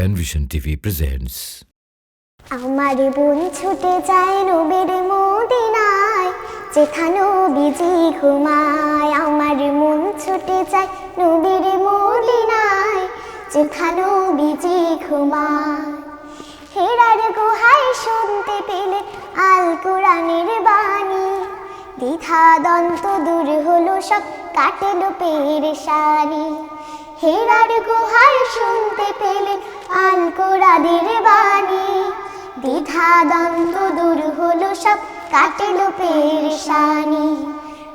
Penvision TV presents আমার বোন ছুটে যায় নবীর মদিনায়, যেখানো বিজি ঘুমায়। আমার মন ছুটে যায় নবীর মদিনায়, যেখানো বিজি ঘুমায়। হেরার গুহায় শুনতে পেলে আল কোরআনের বাণী। দ্বিধা দন্ত দূর হলো সব, কাটেলো পেরেশানি। শুনতে পেলে আল কোরআনের বাণী। দ্বিধা দন্ত দূর হলো সব কাটেলো পেরেশানি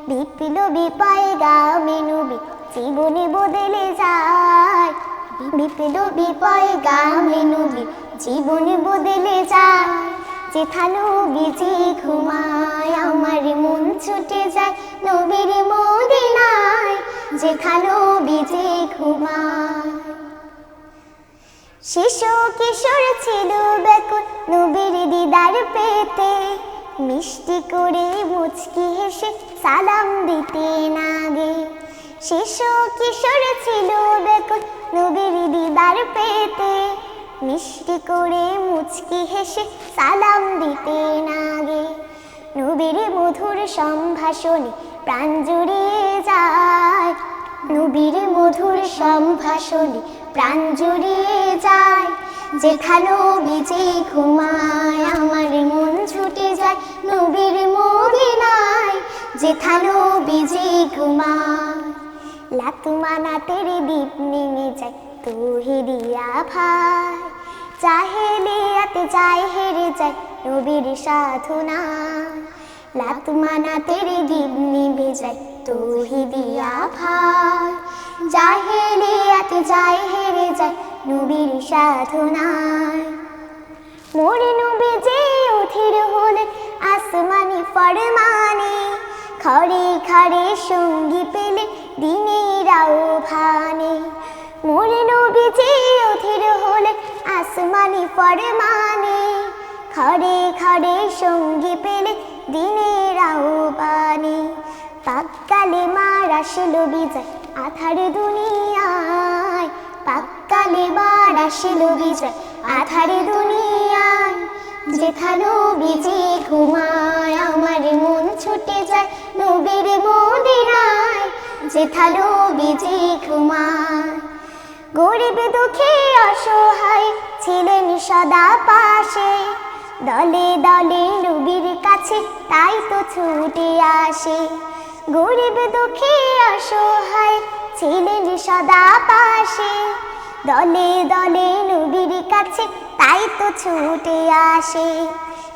বিপ্লবী পায়ে গামে নবী জীবনে বদলে যায়। বিপ্লবী পায়ে গামে নবী জীবনে বদলে যায়। যেথানো বিজি ঘুমায়, আমার মন ছুটে যায় নবীর মদিনায়। যেখানো শিশু কিশোর ছিল বেকুল নবীর দিদার পেতে মিষ্টি করে মুচকি হেসে সালাম দিতে নাগে শিশু কিশোর ছিল বেকুল নবীর দিদার পেতে মিষ্টি করে মুচকি হেসে সালাম দিতে নাগে নবীর মধুর সম্ভাষণে প্রাণ জুড়িয়ে যায়। নবীর মধুর সম্ভাষণে প্রাণ জুড়িয়ে যায়। যেখানো বিজে ঘুমায়, আমার মন ছুটে যায় নবীর মদিনায়। যেখানো বিজে ঘুমায় লাতুমানা তেরে দ্বীপ নেমে যায় তুহিদিয়া ভাই চাহে চাহেলিয়াতে যায় হেরে যায় নবীর সাধনা লাতুমানা তেরে দ্বীপ নিভে যায়। তুহিদিয়া ভাই জাহেলিয়াতে যায়, হেরে যায়, নবীর সাধনায়। মোরে নবী যে উঠির হলেন আসমানি ফরমানে খড়ে খড়ে সঙ্গী পেলে দিনেরাও ভানে মোরে নবী যে উঠির হলেন আসমানি ফরমানে খড়ে খড়ে সঙ্গী পেলে দিনেরাও বানে পাক্কালে মার আসলো বিজয়। আধার দুনিয়ায় পাক্কালে মার আসলো বিজয়। আধার দুনিয়ায় যেখানো বিজে ঘুমায়, আমার মন ছুটে যায় নবীর মদিনায়। যেখানো বিজে ঘুমায়, গরিব দুঃখী অসহায় ছিলেন সদা পাশে। দলে দলে নবীর কাছে তাই তো ছুটে আসে। গরিব দুঃখী অসহায় ছিলেন সদা পাশে। দলে দলে নবীর কাছে তাই তো ছুটে আসে।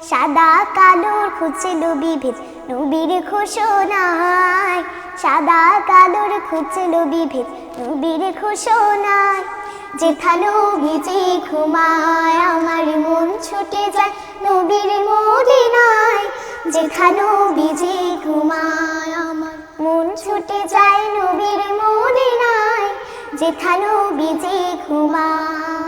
সাদা কালোর খুঁজছিল বিভেদ নবীর ঘোষণায়। সাদা কালোর খুঁজছিল বিভেদ নবীর ঘোষণায়। যেখানো ভিজে ঘুমায়, আমার মন ছুটে যায় নবীর মদিনায়। যেখানো ভিজে ঘুমায়, আমার মন ছুটে যায় নবীর মদিনায়। যেখানো ভিজে ঘুমায়